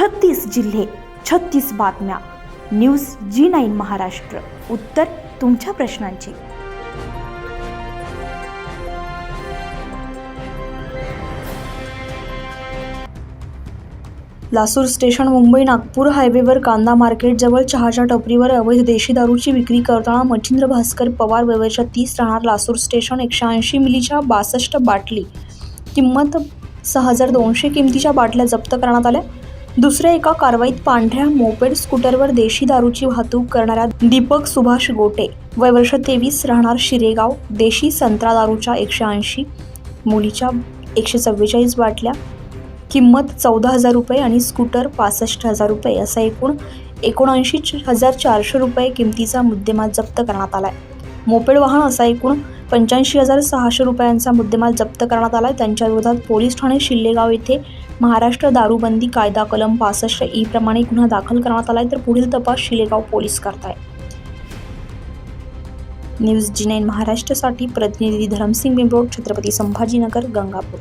छत्तीस जिल्हे छत्तीस बातम्या. News G nine Maharashtra. उत्तर तुमच्या प्रश्नांची. लासूर स्टेशन मुंबई नागपूर हायवेवर कांदा मार्केटजवळ चहाच्या टपरीवर अवैध देशी दारूची विक्री करताना मच्छिंद्र भास्कर पवार वेवरच्या तीस राहणार. लासूर स्टेशन एकशे ऐंशी मिलीच्या बासष्ट बाटली. किंमत सहा हजार दोनशे किमतीच्या बाटल्या जप्त करण्यात आल्या. दुसऱ्या एका कारवाईत पांढऱ्या मोपेड स्कूटरवर देशी दारूची वाहतूक करणाऱ्या दीपक सुभाष गोटे वयवर्ष तेवीस राहणार शिरेगाव देशी संत्रा दारूच्या एकशे ऐंशी मुलीच्या एकशे चव्वेचाळीस बाटल्या किंमत चौदा हजार रुपये आणि स्कूटर पासष्ट हजार रुपये असा एकूण एकोणऐंशी हजार चारशे रुपये किमतीचा मुद्देमाल जप्त करण्यात आला आहे मोपेड वाहन असा एकूण पंच्याऐंशी हजार सहाशे रुपयांचा मुद्देमाल जप्त करण्यात आला त्यांच्या विरोधात पोलीस ठाणे शिल्लेगाव येथे महाराष्ट्र दारूबंदी कायदा कलम पासष्ट ई प्रमाणे गुन्हा दाखल करण्यात आलाय तर पुढील तपास शिलेगाव पोलीस करताय. न्यूज जी नाईन महाराष्ट्रासाठी प्रतिनिधी धरमसिंग बिंबरोड छत्रपती संभाजीनगर गंगापूर.